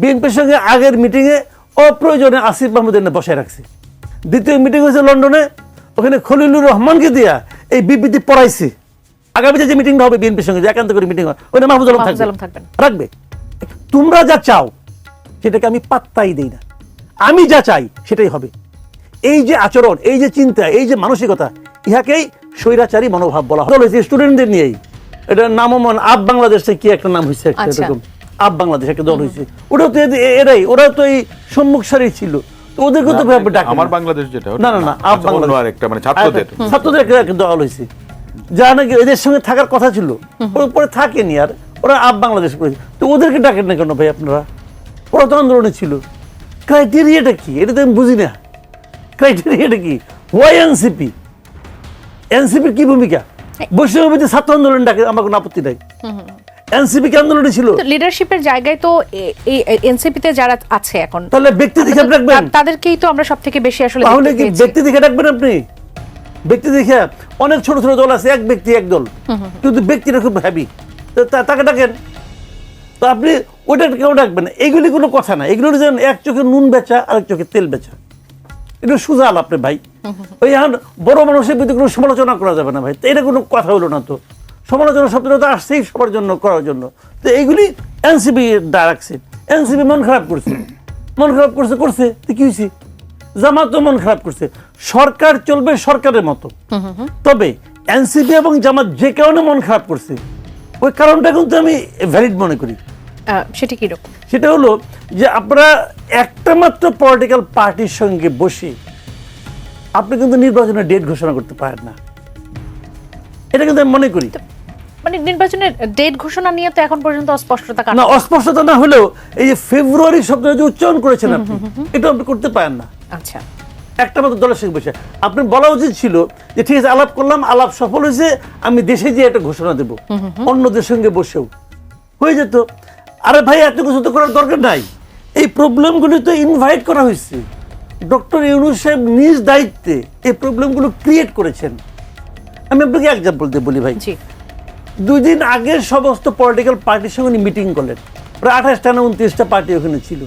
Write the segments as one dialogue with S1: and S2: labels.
S1: বিএনপির সঙ্গে আগের মিটিংয়ে অপ্রয়োজনে আসিফ মাহমুদ এনে বসায় রাখছে। দ্বিতীয় মিটিং হয়েছে লন্ডনে ওখানে খলিলুর রহমানকে দিয়া এই বিবৃতি পড়াইছে। আগামীতে যে মিটিংটা হবে বিএনপির সঙ্গে যে একান্ত করে মিটিং হয় ওটা মাহফুজ আলম থাকবে। রাখবে? তোমরা যা চাও সেটাকে আমি পাত্তাই দেই না। আমি যা চাই সেটাই হবে। এই যে আচরণ এই যে চিন্তা এই যে মানসিকতা ইহাকেই স্বৈরাচারী মনোভাব বলা হয়। হয়েছে স্টুডেন্টদের নিয়েই এটার নামও মন আপ বাংলাদেশে কি একটা নাম হয়েছে একটা
S2: আচ্ছা।
S1: এরকম আপ বাংলাদেশ একটা দল হয়েছে। ওটাও তো এরাই ওরা তো এই সম্মুখ সারি ছিল। ওদেরকে তো ভাবে ডাকে
S3: আমার বাংলাদেশ যেটা
S1: না না না আপ
S3: আচ্ছা,
S1: বাংলাদেশ।
S3: আরেকটা মানে ছাত্রদের।
S1: ছাত্রদের একটা দল হয়েছে। নাকি এদের সঙ্গে থাকার কথা ছিল ওরা পরে থাকেনি আর ওরা আপ বাংলাদেশ করেছে। তো ওদেরকে ডাকেন না কেন ভাই আপনারা? ওরা তো আন্দোলনে ছিল। ক্রাইটেরিয়াটা কি? এটা তো আমি বুঝি না। ক্রাইটেরিয়াটা কি? ওয়াই এনসিপি এনসিপির কি ভূমিকা? বৈষম্যবিধি ছাত্র আন্দোলন ডাকে আমার কোনো আপত্তি নাই। এনসিপি কি আন্দোলনে ছিল?
S2: তো লিডারশিপের জায়গায় তো এই এনসিপিতে যারা আছে এখন
S1: তাহলে ব্যক্তি দেখে রাখবেন।
S2: তাদেরকেই তো আমরা সব থেকে বেশি আসলে
S1: তাহলে কি। ব্যক্তি দেখে রাখবেন আপনি? ব্যক্তি দেখে অনেক ছোট ছোট দল আছে এক ব্যক্তি এক দল। কিন্তু ব্যক্তিটা খুব হ্যাভি তাকে ডাকেন। তো আপনি ওটা কেউ ডাকবেন। এগুলি কোনো কথা না। এগুলো যেন এক চোখে নুন বেচা আর এক চোখে তেল বেচা। এটা সোজা আপনি ভাই। ওই এখন বড় মানুষের প্রতি কোনো সমালোচনা করা যাবে না ভাই। তো এটা কোনো কথা হলো না তো। সমালোচনা শব্দটা তো আসছেই সবার জন্য করার জন্য। তো এইগুলি এনসিপি রাখছে। এনসিপি মন খারাপ করছে। মন খারাপ করছে করছে। তো কি হয়েছে? জামাত তো মন খারাপ করছে। সরকার চলবে সরকারের মতো। তবে এনসিপি এবং জামাত যে কারণে মন খারাপ করছে ওই কারণটা কিন্তু আমি ভ্যালিড মনে করি।
S2: সেটা কি রকম?
S1: সেটা হলো যে আপনারা একটা মাত্র পলিটিক্যাল পার্টির সঙ্গে বসে আপনি কিন্তু নির্বাচনের ডেট ঘোষণা করতে পারেন না। এটা কিন্তু আমি মনে করি।
S2: মানে নির্বাচনের ডেট ঘোষণা নিয়ে তো এখন পর্যন্ত অস্পষ্টতা
S1: না অস্পষ্টতা না হলেও এই যে ফেব্রুয়ারি শব্দটা যে উচ্চারণ করেছেন আপনি এটা আপনি করতে পারেন না।
S2: আচ্ছা।
S1: একটা মাত্র দলের সঙ্গে বসে। আপনি বলা উচিত ছিল যে ঠিক আছে আলাপ করলাম আলাপ সফল হয়েছে আমি দেশে যে একটা ঘোষণা দেব। অন্যদের সঙ্গে বসেও। হয়ে যেত। আরে ভাই এত কিছু তো করার দরকার নাই। এই প্রবলেমগুলি তো ইনভাইট করা হয়েছে। ডক্টর ইউনুস সাহেব নিজ দায়িত্বে এই প্রবলেমগুলো ক্রিয়েট করেছেন। আমি আপনাকে এক্সাম্পল দিয়ে বলি ভাই। দুই দিন আগে সমস্ত পলিটিক্যাল পার্টির সঙ্গে উনি মিটিং করলেন। প্রায় আঠাশটা না উনত্রিশটা পার্টি ওখানে ছিল।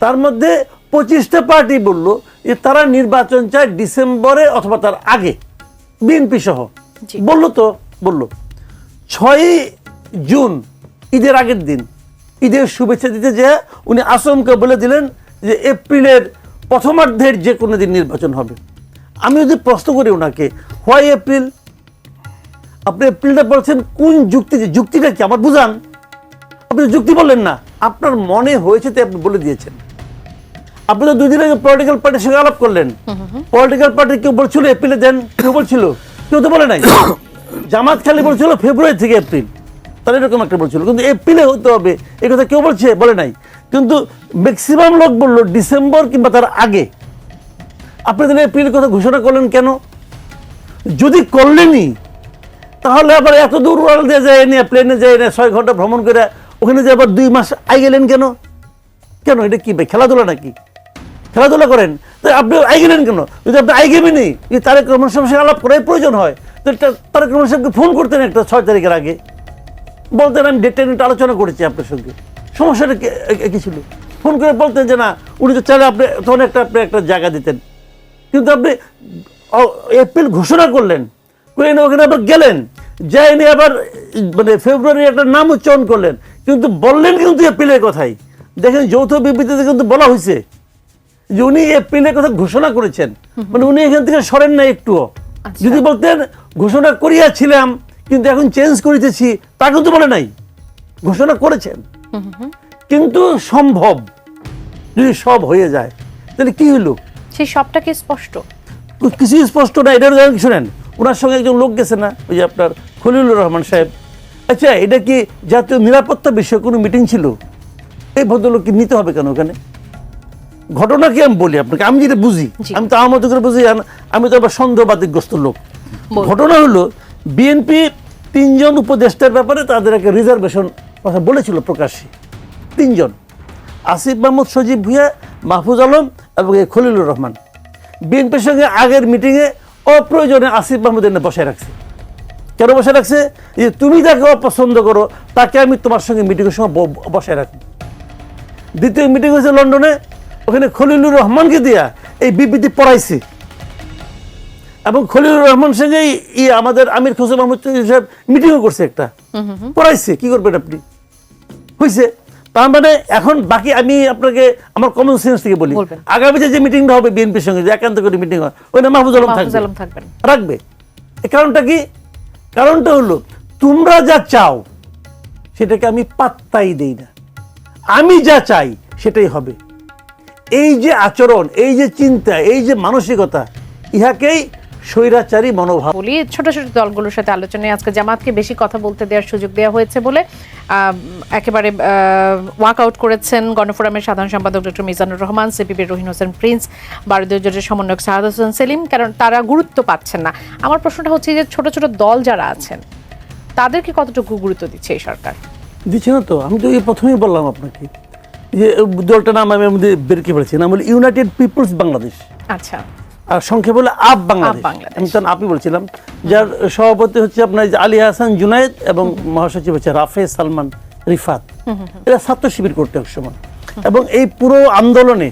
S1: তার মধ্যে পঁচিশটা পার্টি বলল যে তারা নির্বাচন চায় ডিসেম্বরে অথবা তার আগে। বিএনপি সহ। বলল তো বলল ছয়ই জুন ঈদের আগের দিন ঈদের শুভেচ্ছা দিতে যে উনি আসমকে বলে দিলেন যে এপ্রিলের প্রথমার্ধের যে কোনো দিন নির্বাচন হবে। আমি যদি প্রশ্ন করি ওনাকে হোয়াই এপ্রিল আপনি এপ্রিলটা বলছেন কোন যুক্তি যুক্তিটা কি? আমার বুঝান। আপনি যুক্তি বললেন না। আপনার মনে হয়েছে তো আপনি বলে দিয়েছেন। আপনি তো দুই দিন আগে পলিটিক্যাল পার্টির সঙ্গে আলাপ করলেন। পলিটিক্যাল পার্টি কেউ বলছিল এপ্রিলে দেন? কেউ বলছিল? কেউ তো বলে নাই। জামাত খালি বলছিল ফেব্রুয়ারি থেকে এপ্রিল তাহলে এরকম একটা বলছিল। কিন্তু এপ্রিলে হতে হবে। এই কথা কেউ বলছে, বলে নাই। কিন্তু ম্যাক্সিমাম লোক বলল ডিসেম্বর কিংবা তার আগে। আপনি তাহলে এপ্রিলের কথা ঘোষণা করলেন কেন? যদি করলেনই তাহলে আবার এত দূর উড়াল দিয়ে যায় নিয়ে প্লেনে যায় না ছয় ঘণ্টা ভ্রমণ করে ওখানে যে আবার দুই মাস আই গেলেন কেন? কেন? এটা কি খেলাধুলা নাকি? খেলাধুলা করেন? তো আপনি আই গেলেন কেন? যদি আপনি আই গেবেনি যে তারেক রহমান সঙ্গে আলাপ করার প্রয়োজন হয়, তো তারেক রহমান সাহেবকে ফোন করতেন একটা ছয় তারিখের আগে। বলতেন, আমি ডেটটা নিয়ে আলোচনা করেছি আপনার সঙ্গে। সমস্যাটা কি- ছিল? ফোন করে বলতেন যে, না, উনি তো চাইলে আপনি, তখন একটা, আপনি একটা জায়গা দিতেন। কিন্তু আপনি এপ্রিল ঘোষণা করলেন। করে ওখানে আবার গেলেন? যাই নিয়ে আবার মানে ফেব্রুয়ারি একটা নাম উচ্চারণ করলেন। কিন্তু বললেন কিন্তু এপ্রিলের কথাই। দেখেন যৌথ বিবৃতিতে কিন্তু বলা হয়েছে যে উনি এপ্রিলের কথা ঘোষণা করেছেন। মানে উনি এখান থেকে সরেন না একটুও।
S2: আচ্ছা।
S1: যদি বলতেন ঘোষণা করিয়াছিলাম কিন্তু এখন চেঞ্জ করিতেছি তা কিন্তু বলে নাই। ঘোষণা করেছেন। কিন্তু সম্ভব যদি সব হয়ে যায় তাহলে কি হলো
S2: সেই সবটাকে স্পষ্ট?
S1: কিছু স্পষ্ট না এটা শোনেন ওনার সঙ্গে একজন লোক গেছে না ওই যে আপনার খলিলুর রহমান সাহেব। আচ্ছা এটা কি জাতীয় নিরাপত্তা বিষয়ে কোনো মিটিং ছিল? এই ভদ্রলোককে নিতে হবে কেন ওখানে? ঘটনা কি আমি বলি আপনাকে? আমি যেটা বুঝি আমি তো আমার করে বুঝি আমি তো আবার সন্দেহবাদীগ্রস্ত লোক। ঘটনা হলো বিএনপি তিনজন উপদেষ্টার ব্যাপারে তাদের একটা রিজার্ভেশন কথা বলেছিল প্রকাশ্যে। তিনজন। আসিফ মাহমুদ সজীব ভুইয়া মাহফুজ আলম এবং এই খলিলুর রহমান। বিএনপির সঙ্গে আগের মিটিংয়ে অপ্রয়োজনে আসিফ মাহমুদের বসায় রাখছে। কেন বসায় রাখছে? যে তুমি যাকে অপছন্দ করো তাকে আমি তোমার সঙ্গে মিটিংয়ের সময় বসায় রাখব। দ্বিতীয় মিটিং হয়েছে লন্ডনে ওখানে খলিলুর রহমানকে দিয়া এই বিবৃতি পড়াইছে। এবং খলিলুর রহমান সঙ্গে ই আমাদের আমির খোসে মাহমুদ সাহেব মিটিংও করছে একটা। পড়াইছে কি করবেন আপনি? হয়েছে তার মানে এখন বাকি আমি আপনাকে আমার কমন সেন্স থেকে বলি। আগামীতে যে মিটিংটা হবে বিএনপির সঙ্গে যে একান্ত করে মিটিং হয় ওই না মাহফুজ আলম থাকবে। রাখবে। কারণটা কি? কারণটা হলো তোমরা যা চাও সেটাকে আমি পাত্তাই দেই না। আমি যা চাই সেটাই হবে। এই যে আচরণ এই যে চিন্তা এই যে মানসিকতা ইহাকেই স্বৈরাচারী মনোভাব।
S2: বলি ছোট ছোট দলগুলোর সাথে আলোচনায় আজকে জামাতকে বেশি কথা বলতে দেওয়ার সুযোগ দেওয়া হয়েছে বলে একেবারে ওয়াক আউট করেছেন গণফোরামের সাধারণ সম্পাদক ডক্টর মিজানুর রহমান সিপিবির রহিন হোসেন প্রিন্স ভারতীয় জোটের সমন্বয়ক সাহাদ হোসেন সেলিম কারণ তারা গুরুত্ব পাচ্ছেন না। আমার প্রশ্নটা হচ্ছে যে ছোট ছোট দল যারা আছেন তাদেরকে কতটুকু গুরুত্ব দিচ্ছে এই সরকার?
S1: দিচ্ছে না তো। আমি তো এই প্রথমেই বললাম আপনাকে যে দলটার নাম আমি আমাদের বেরকে ফেলেছি। নাম হলো ইউনাইটেড পিপলস বাংলাদেশ
S2: আচ্ছা।
S1: সংক্ষেপ হলো আপ বাংলাদেশ। আমি তখন আপই বলছিলাম যার সভাপতি হচ্ছে আপনার আলী হাসান জুনায়েদ এবং মহাসচিব হচ্ছে রাফে সালমান রিফাত। এরা ছাত্র শিবির করতে এক সময় এবং এই পুরো আন্দোলনে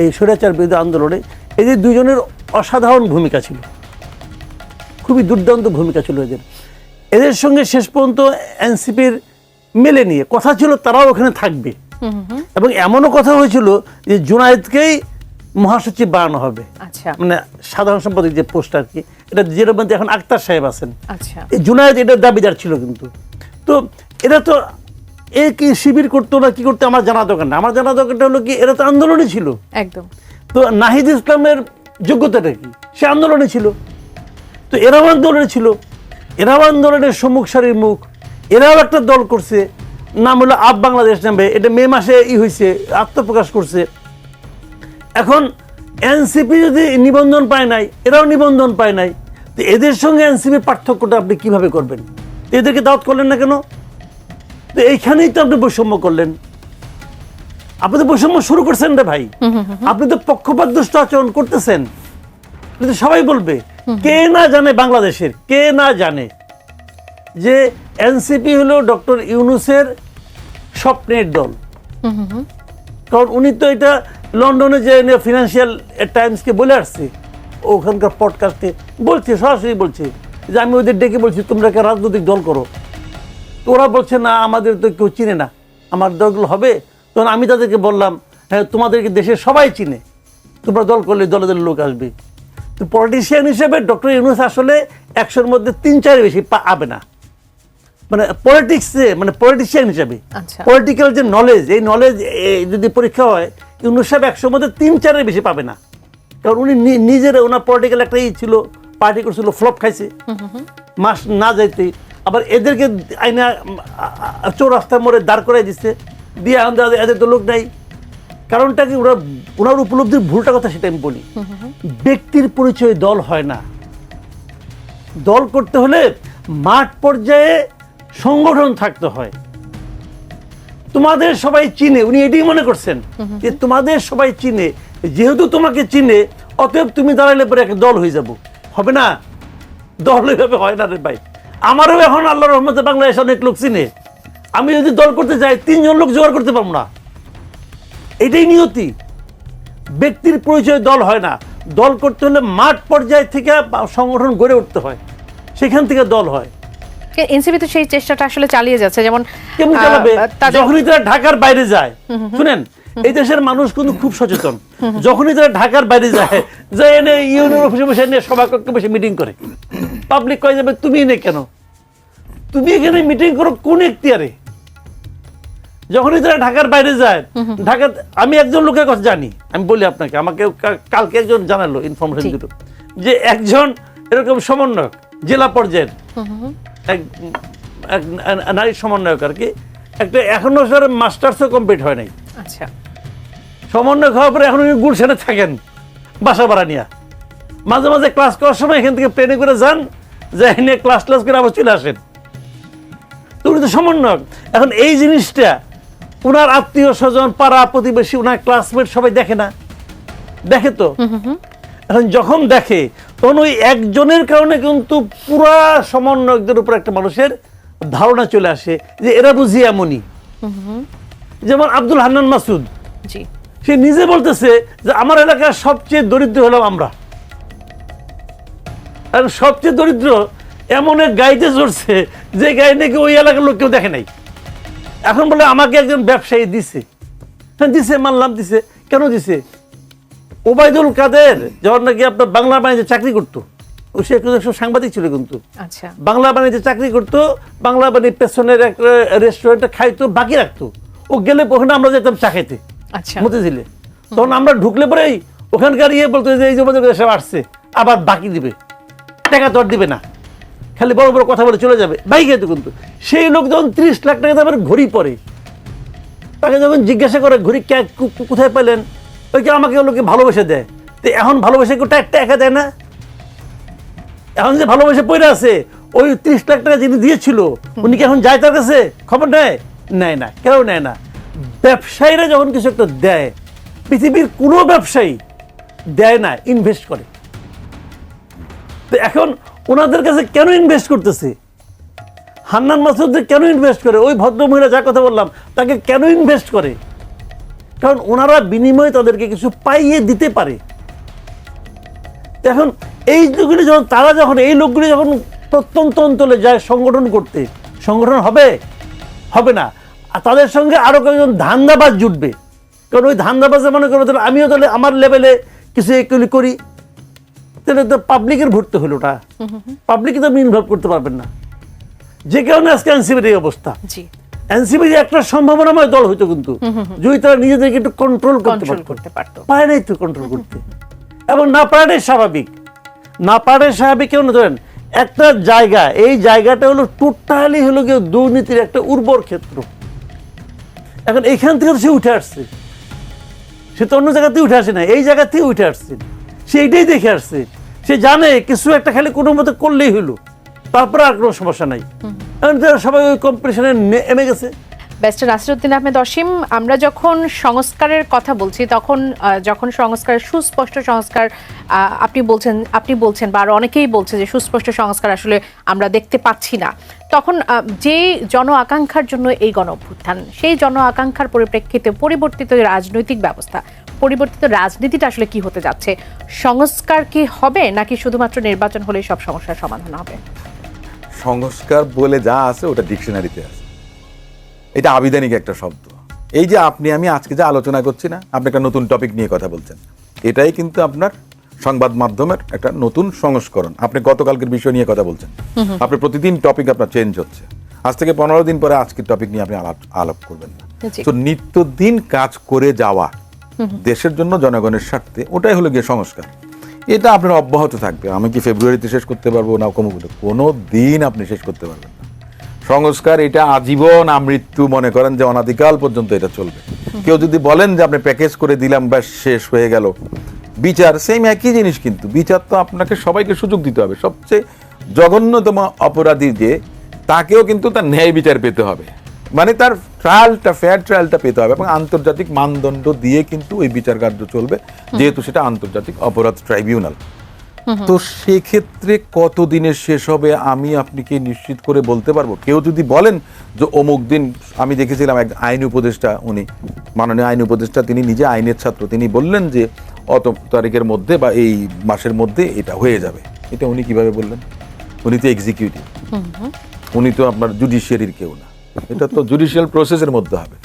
S1: এই স্বৈরাচার বিরোধী আন্দোলনে এদের দুজনের অসাধারণ ভূমিকা ছিল। খুবই দুর্দান্ত ভূমিকা ছিল এদের। এদের সঙ্গে শেষ পর্যন্ত এনসিপির মেলে নিয়ে কথা ছিল তারাও ওখানে থাকবে। এবং এমনও কথা হয়েছিল যে জুনায়েদকেই মহাসচিব বানানো হবে।
S2: আচ্ছা।
S1: মানে সাধারণ সম্পাদক যে পোস্ট আর কি এটা যেটার মধ্যে এখন আক্তার সাহেব আছেন।
S2: আচ্ছা।
S1: এই জুনায়েদ এটার দাবিদার ছিল কিন্তু। তো এরা তো এ কি শিবির করতো না কি করতো আমার জানা দরকার না আমার জানা দরকারটা হলো কি এরা তো আন্দোলনে ছিল।
S2: একদম।
S1: তো নাহিদ ইসলামের যোগ্যতাটা কি? সে আন্দোলনে ছিল। তো এরাও আন্দোলনে ছিল। এরাও আন্দোলনের সম্মুখ সারির মুখ। এরাও একটা দল করছে। নাম হলো আপ বাংলাদেশ নামে। এটা মে মাসে ই হয়েছে আত্মপ্রকাশ করছে। এখন এনসিপি যদি নিবন্ধন পায় নাই এরাও নিবন্ধন পায় নাই তো এদের সঙ্গে এনসিপির পার্থক্যটা আপনি কীভাবে করবেন? এদেরকে দাওয়াত করলেন না কেন? তো এইখানেই তো আপনি বৈষম্য করলেন। আপনি তো বৈষম্য শুরু করছেন রে ভাই। আপনি তো পক্ষপাত দুষ্ট আচরণ করতেছেন। আপনি তো সবাই বলবে কে না জানে বাংলাদেশের কে না জানে যে এনসিপি হলো ডক্টর ইউনুসের স্বপ্নের দল। কারণ উনি তো এটা লন্ডনে যে ফিনান্সিয়াল টাইমসকে বলে আসছে ওখানকার পডকাস্টে বলছে সরাসরি বলছে যে আমি ওদের ডেকে বলছি তোমরা রাজনৈতিক দল করো। ওরা বলছে না আমাদের তো কেউ চিনে না। আমার দলগুলো হবে। তখন আমি তাদেরকে বললাম হ্যাঁ তোমাদেরকে দেশের সবাই চিনে। তোমরা দল করলে দলে দলে লোক আসবে। তো পলিটিশিয়ান হিসেবে ডক্টর ইউনুস আসলে একশোর মধ্যে তিন চার বেশি পাবে না। মানে পলিটিক্সে মানে পলিটিশিয়ান হিসেবে।
S2: আচ্ছা।
S1: পলিটিক্যাল যে নলেজ এই নলেজ যদি পরীক্ষা হয় ইউনুস সাহেব একশোর মধ্যে তিন চারের বেশি পাবে না। কারণ উনি নিজের ওনার পলিটিক্যাল একটা ই ছিল পার্টি করছিল ফ্লপ খাইছে। মাস না যাইতে আবার এদেরকে আইনা চৌরাস্তার মোড়ে দাঁড় করাই দিচ্ছে দিয়ে আমাদের এদের তো লোক নাই। কারণটা কি, ওরা, ওনার উপলব্ধির ভুলটা কথা সেটা আমি বলি। ব্যক্তির পরিচয় দল হয় না। দল করতে হলে মাঠ পর্যায়ে সংগঠন থাকতে হয়। তোমাদের সবাই চিনে উনি এটাই মনে করছেন যে তোমাদের সবাই চিনে যেহেতু তোমাকে চিনে অতএব তুমি দাঁড়াইলে পরে একটা দল হয়ে যাব। হবে না? দল এভাবে হয় না রে ভাই। আমারও এখন আল্লাহ রহমতে বাংলাদেশ অনেক লোক চিনে। আমি যদি দল করতে যাই তিনজন লোক জোগাড় করতে পারব না। এটাই নিয়তি। ব্যক্তির পরিচয় দল হয় না। দল করতে হলে মাঠ পর্যায় থেকে সংগঠন গড়ে উঠতে হয়। সেখান থেকে দল হয়।
S2: এনসিপি তো সেই চেষ্টাটা আসলে চালিয়ে যাচ্ছে যেমন
S1: কেমন চালাবে? যখনই তারা ঢাকার বাইরে যায় শুনেন এই দেশের মানুষ কিন্তু খুব সচেতন। যখনই তারা ঢাকার বাইরে যায় যে এনে ইউনিয়ন অফিসে বসে এনে সভা কক্ষে বসে মিটিং করে। পাবলিক কয়ে যাবে তুমি এনে কেন? তুমি এখানে মিটিং করো কোন এখতিয়ারে? যখনই তারা ঢাকার বাইরে যায় ঢাকা আমি একজন লোকের কথা জানি আমি বলি আপনাকে আমাকে কালকে একজন জানালো ইনফরমেশন। দিল যে একজন এরকম সমন্বয়ক জেলা পর্যায়ের। এক এক নারী সমন্বয়ক আর কি। একটা এখনও স্যার মাস্টার্সও কমপ্লিট হয় নাই।
S2: আচ্ছা।
S1: সমন্বয়ক হওয়ার পরে এখন উনি গুলশানে থাকেন বাসা ভাড়া নিয়ে। মাঝে মাঝে ক্লাস করার সময় এখান থেকে প্লেনে করে যান যে নিয়ে ক্লাস ক্লাস করে আবার চলে আসেন। উনি তো সমন্বয়ক। এখন এই জিনিসটা ওনার আত্মীয় স্বজন পাড়া প্রতিবেশী ওনার ক্লাসমেট সবাই দেখে না। দেখে তো? এখন যখন দেখে তখন ওই একজনের কারণে কিন্তু পুরা সমন্বয়কদের উপর একটা মানুষের ধারণা চলে আসে যে এরা বুঝি এমনই। যেমন আব্দুল হান্নান মাসুদ।
S2: জি।
S1: সে নিজে বলতেছে যে আমার এলাকার সবচেয়ে দরিদ্র হলাম আমরা। আর সবচেয়ে দরিদ্র এমন এক গাড়িতে চড়ছে যে গাড়ি নাকি ওই এলাকার লোক কেউ দেখে নাই। এখন বলে আমাকে একজন ব্যবসায়ী দিছে। হ্যাঁ দিছে মানলাম দিছে। কেন দিছে? ওবায়দুল কাদের যখন নাকি আপনার বাংলা বাণিজ্যে চাকরি করতো সে সাংবাদিক ছিল কিন্তু।
S2: আচ্ছা।
S1: বাংলা বাণিজ্যে চাকরি করতো বাংলা বাণিজ্য পেছনের একটা রেস্টুরেন্টে খাইতো বাকি রাখতো। ও গেলে ওখানে আমরা যেতাম চা খাইতে
S2: আচ্ছা।
S1: মতিঝিলে। তখন আমরা ঢুকলে পরেই ওখানকার ইয়ে বলতো যে এই যে আমাদের সব আসছে আবার বাকি দিবে। টাকা আর দিবে না। খালি বড় বড় কথা বলে চলে যাবে। বাইক যেত কিন্তু। সেই লোক যখন ত্রিশ লাখ টাকা দামের ঘড়ি পরে। তাকে যখন জিজ্ঞাসা করে ঘড়ি কোথায় পেলেন ওই যে আমাকে লোকে ভালোবেসে দেয়। তো এখন ভালোবেসে কেউ টাকা দেয় না? এখন যে ভালোবেসে পড়ে আছে ওই ত্রিশ লাখ টাকা যিনি দিয়েছিল উনি কি এখন যায় তার কাছে? খবর নেয়? নেয় না কেউ নেয় না। ব্যবসায়ীরা যখন কিছু একটা দেয় পৃথিবীর কোনো ব্যবসায়ী দেয় না ইনভেস্ট করে। তো এখন ওনাদের কাছে কেন ইনভেস্ট করতেছে? হান্নান মাসুদ কেন ইনভেস্ট করে? ওই ভদ্রমহিলা যা কথা বললাম তাকে কেন ইনভেস্ট করে? কারণ ওনারা বিনিময়ে তাদেরকে কিছু পাইয়ে দিতে পারে। এখন এই লোকগুলি যখন তারা যখন এই লোকগুলি যখন প্রত্যন্ত অঞ্চলে যায় সংগঠন করতে সংগঠন হবে? হবে না। আর তাদের সঙ্গে আরও কয়েকজন ধান্দাবাজ জুটবে। কারণ ওই ধান্দাবাজে মনে করো তাহলে আমিও তাহলে আমার লেভেলে কিছু এগুলি করি। তাহলে তো পাবলিকের ভর্তি হলো ওটা। পাবলিক তো আপনি ইনভলভ করতে পারবেন না। যে কারণে আজকে এনসিপির এই অবস্থা। এনসিপি একটা সম্ভাবনাময় দল হইতো কিন্তু যদি তারা নিজেদেরকে একটু কন্ট্রোল করতে পারতো।
S2: করতে পারতো।
S1: পারে নাই তো কন্ট্রোল করতে। এবং না পারাটাই স্বাভাবিক। না পারাটাই স্বাভাবিক কেন? ধরেন একটা জায়গা এই জায়গাটা হলো টোটালি হলো গিয়ে দুর্নীতির একটা উর্বর ক্ষেত্র। এখন এখান থেকে সে উঠে আসছে। সে তো অন্য জায়গাতে উঠে আসে না এই জায়গাতেই উঠে আসছে। সে এটাই দেখে আসছে। সে জানে কিছু একটা খালি কোনো মতো করলেই হলো। তারপরে আর কোনো সমস্যা নাই। সবাই ওই কম্পিটিশনে এমে গেছে।
S2: ব্যারিস্টার নাসিরুদ্দিন আহমেদ অসীম আমরা যখন সংস্কারের কথা বলছি তখন যখন সংস্কার সুস্পষ্ট সংস্কার আপনি বলছেন আপনি বলছেন বা আরও অনেকেই বলছে যে সুস্পষ্ট সংস্কার আসলে আমরা দেখতে পাচ্ছি না। তখন যে জন আকাঙ্ক্ষার জন্য এই গণ অভ্যুত্থান সেই জন আকাঙ্ক্ষার পরিপ্রেক্ষিতে পরিবর্তিত রাজনৈতিক ব্যবস্থা পরিবর্তিত রাজনীতিটা আসলে কি হতে যাচ্ছে? সংস্কার কি হবে নাকি শুধুমাত্র নির্বাচন হলেই সব সমস্যার সমাধান হবে?
S3: সংস্কার বলে যা আছে ওটা ডিকশনারিতে আছে। এটা আবিধানিক একটা শব্দ। এই যে আপনি আমি আজকে যে আলোচনা করছি না আপনি একটা নতুন টপিক নিয়ে কথা বলছেন। এটাই কিন্তু আপনার সংবাদ মাধ্যমের একটা নতুন সংস্করণ। আপনি গতকালকের বিষয় নিয়ে কথা বলছেন। আপনি প্রতিদিন টপিক আপনার চেঞ্জ হচ্ছে। আজ থেকে পনেরো দিন পরে আজকের টপিক নিয়ে আপনি আলাপ আলাপ করবেন না। তো নিত্যদিন কাজ করে যাওয়া দেশের জন্য জনগণের স্বার্থে ওটাই হলো গিয়ে সংস্কার। এটা আপনার অব্যাহত থাকবে। আমি কি ফেব্রুয়ারিতে শেষ করতে পারব? না কমু কোনো দিন আপনি শেষ করতে পারবেন না। সংস্কার, এটা আজীবন আমৃত্যু মনে করেন যে অনাদিকাল পর্যন্ত এটা চলবে। কেউ যদি বলেন যে আপনি প্যাকেজ করে দিলাম, ব্যাস, শেষ হয়ে গেল। বিচার সেম একই জিনিস কিন্তু। বিচার তো আপনাকে সবাইকে সুযোগ দিতে হবে। সবচেয়ে জঘন্যতম অপরাধী যে, তাকেও কিন্তু তার ন্যায় বিচার পেতে হবে। মানে তার ট্রায়ালটা ফেয়ার ট্রায়ালটা পেতে হবে এবং আন্তর্জাতিক মানদণ্ড দিয়ে কিন্তু ওই বিচার কার্য চলবে যেহেতু সেটা আন্তর্জাতিক অপরাধ ট্রাইব্যুনাল। তো সেক্ষেত্রে কতদিনে শেষ হবে আমি আপনাকে নিশ্চিত করে বলতে পারব? কেউ যদি বলেন যে অমুক দিন আমি দেখেছিলাম এক আইন উপদেষ্টা উনি মাননীয় আইন উপদেষ্টা তিনি নিজে আইনের ছাত্র তিনি বললেন যে অত তারিখের মধ্যে বা এই মাসের মধ্যে এটা হয়ে যাবে। এটা উনি কীভাবে বললেন? উনি তো এক্সিকিউটিভ উনি তো আপনার জুডিশিয়ারির কেউ না। এটা তো জুডিশিয়াল প্রসেসের মধ্যে হবে।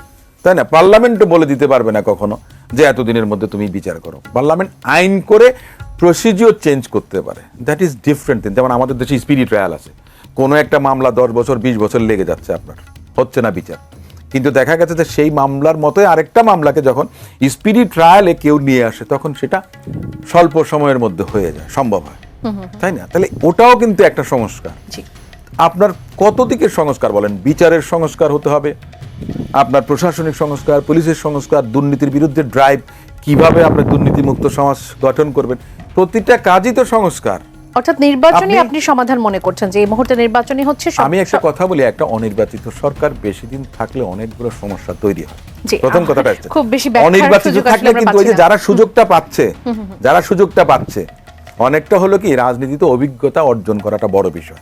S3: তাই না? পার্লামেন্টও বলে দিতে পারবে না কখনো যে এতদিনের মধ্যে তুমি বিচার করো। পার্লামেন্ট আইন করে প্রসিজিওর চেঞ্জ করতে পারে। দ্যাট ইজ ডিফারেন্ট থিং যেমন আমাদের দেশে স্পিডি ট্রায়াল আছে। কোনো একটা মামলা দশ বছর বিশ বছর লেগে যাচ্ছে আপনার। হচ্ছে না বিচার। কিন্তু দেখা গেছে যে সেই মামলার মতোই আরেকটা মামলাকে যখন স্পিডি ট্রায়ালে কেউ নিয়ে আসে তখন সেটা স্বল্প সময়ের মধ্যে হয়ে যায় সম্ভব হয়। তাই না? তাহলে ওটাও কিন্তু একটা সংস্কার। আপনার কত দিকের সংস্কার বলেন? বিচারের সংস্কার হতে হবে আপনার প্রশাসনিক সংস্কার পুলিশের সংস্কার দুর্নীতির বিরুদ্ধে ড্রাইভ কীভাবে আপনার দুর্নীতিমুক্ত সমাজ গঠন করবেন? প্রতিটা কাজই তো সংস্কার।
S2: অর্থাৎ নির্বাচনই
S3: আপনি-
S2: আপনি সমাধান মনে করছেন যে এই মুহূর্তে নির্বাচনই হচ্ছে
S3: আমি একটা কথা বলি একটা অনির্বাচিত সরকার বেশি দিন থাকলে অনেকগুলো সমস্যা তৈরি হয়। প্রথম কথাটা হচ্ছে
S2: খুব বেশি
S3: অনির্বাচিত থাকলে কিন্তু ওই যে যারা সুযোগটা পাচ্ছে যারা সুযোগটা পাচ্ছে অনেকটা হলো কি রাজনীতিতে অভিজ্ঞতা অর্জন করাটা বড় বিষয়।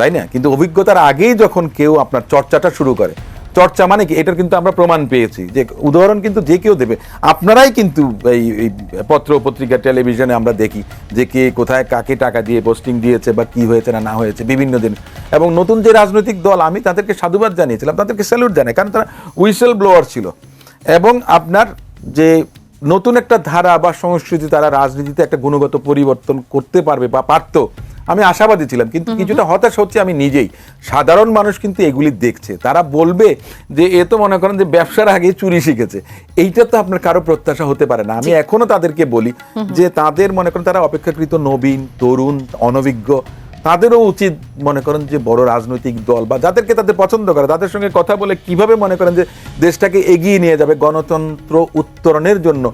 S3: তাই না? কিন্তু অভিজ্ঞতার আগেই যখন কেউ আপনার চর্চাটা শুরু করে, চর্চা মানে কি? এটার কিন্তু আমরা প্রমাণ পেয়েছি যে উদাহরণ কিন্তু যে কেউ দেবে। আপনারাই কিন্তু এই পত্র পত্রিকা, টেলিভিশনে আমরা দেখি যে কে কোথায় কাকে টাকা দিয়ে পোস্টিং দিয়েছে বা কি হয়েছে না না হয়েছে বিভিন্ন দিন। এবং নতুন যে রাজনৈতিক দল, আমি তাদেরকে সাধুবাদ জানিয়েছিলাম, তাদেরকে স্যালুট জানাই, কারণ তারা হুইসেল ব্লোয়ার ছিল। এবং আপনার যে নতুন একটা ধারা বা সংস্কৃতি, তারা রাজনীতিতে একটা গুণগত পরিবর্তন করতে পারবে বা পারতো আমি আশাবাদী ছিলাম কিন্তু কিছুটা হতাশ হচ্ছে আমি নিজেই। সাধারণ মানুষ কিন্তু এগুলি দেখছে। তারা বলবে যে এ তো মনে করেন যে ব্যবসার আগে চুরি শিখেছে। এইটা তো আপনার কারও প্রত্যাশা হতে পারে না। আমি এখনও তাদেরকে বলি যে তাদের মনে করেন তারা অপেক্ষাকৃত নবীন তরুণ অনভিজ্ঞ তাদেরও উচিত মনে করেন যে বড় রাজনৈতিক দল বা যাদেরকে তাদের পছন্দ করে তাদের সঙ্গে কথা বলে কীভাবে মনে করেন যে দেশটাকে এগিয়ে নিয়ে যাবে গণতন্ত্র উত্তরণের জন্য।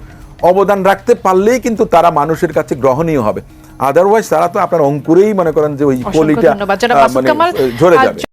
S3: অবদান রাখতে পারলেই কিন্তু তারা মানুষের কাছে গ্রহণীয় হবে। আদারওয়াইজ তারা তো আপনার অঙ্কুরেই মনে করেন যে ওই
S2: মাসুদ
S3: মানে ঝরে যাবে।